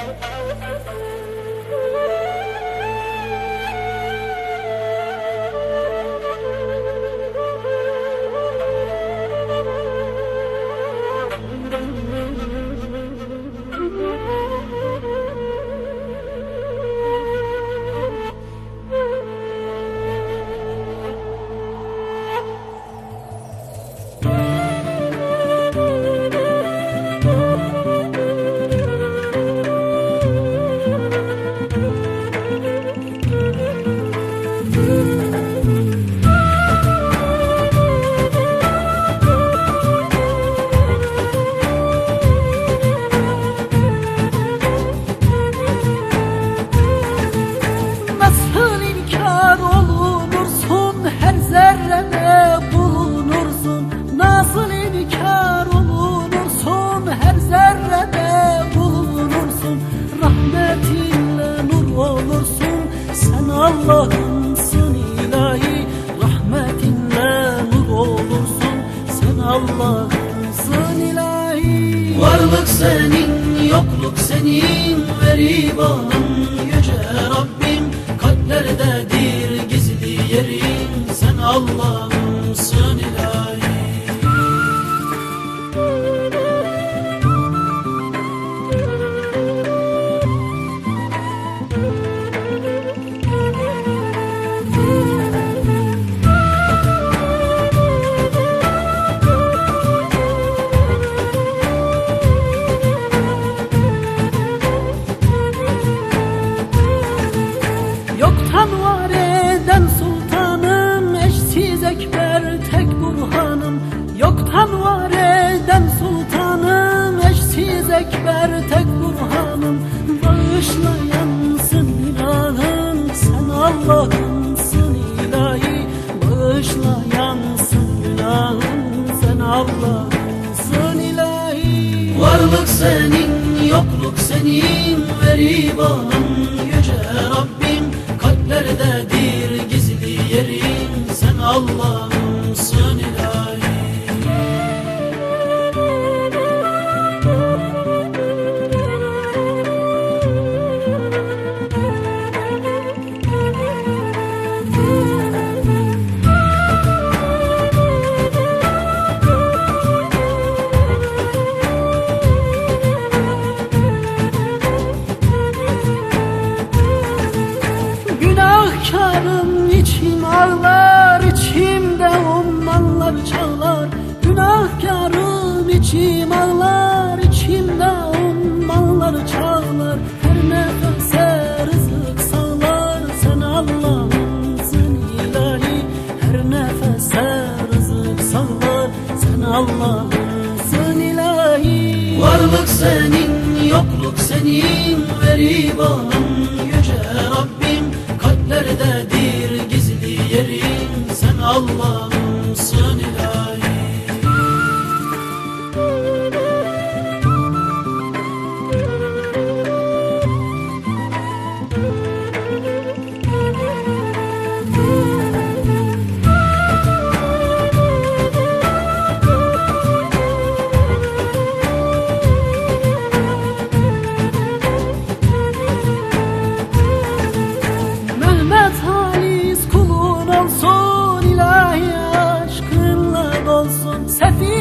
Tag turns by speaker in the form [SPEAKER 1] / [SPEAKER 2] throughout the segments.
[SPEAKER 1] Thank you. Allah'ımsın ilahi Rahmetinle nur olursun. Sen Allah'ımsın ilahi. Varlık senin yokluk senin. Veribanın yüce Rabbim. Kalplerdedir gizli yerin. Sen Allah'ımsın Yoktan var eden sultanım Eşsiz ekber tek burhanım. Yoktan var eden sultanım Eşsiz ekber tek burhanım. Bağışlayansın ilahım Sen Allah'ımsın ilahi. Bağışlayansın ilahım Sen Allah'ımsın ilahi. Varlık senin, yokluk senin Veribanın yüce Günahkarım içim ağlar içimde ummanlar çağlar Günahkarım içim ağlar içimde ummanlar çağlar Her nefese rızık sağlar sen Allah'ımsın ilahi. Her nefese rızık sağlar sen Allah'ımsın ilahi. Varlık senin yokluk senin yüce Rabbim Kalplerdedir gizli yerin? Sen Allah'ımsın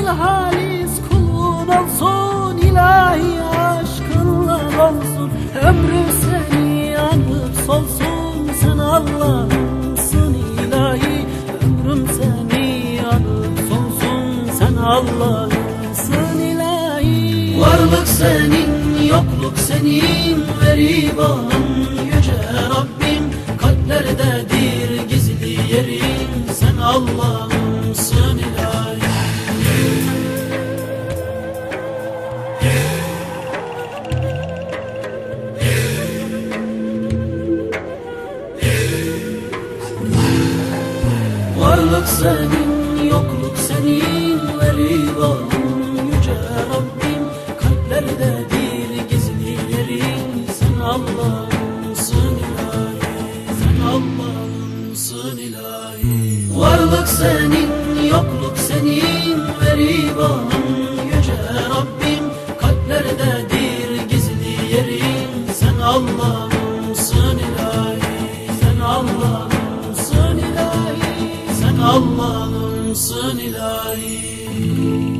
[SPEAKER 1] Halis kulun olsun ilahi aşkınla dolsun Ömrü seni anıp solsun sen Allah'ımsın ilahi. Ömrüm seni anıp solsun sen Allah'ımsın ilahi. Varlık senin yokluk senin veribanın yüce Rabbim. Kalplerdedir gizli yerin sen Allah'ımsın ilahi Varlık senin, yokluk senin Veribanın yüce Rabbim. Kalplerdedir gizli yerin Sen Allah'ımsın ilahi Sen Allah'ımsın ilahi. Varlık senin, yokluk senin Veribanın yüce Allah'ımsın ilahi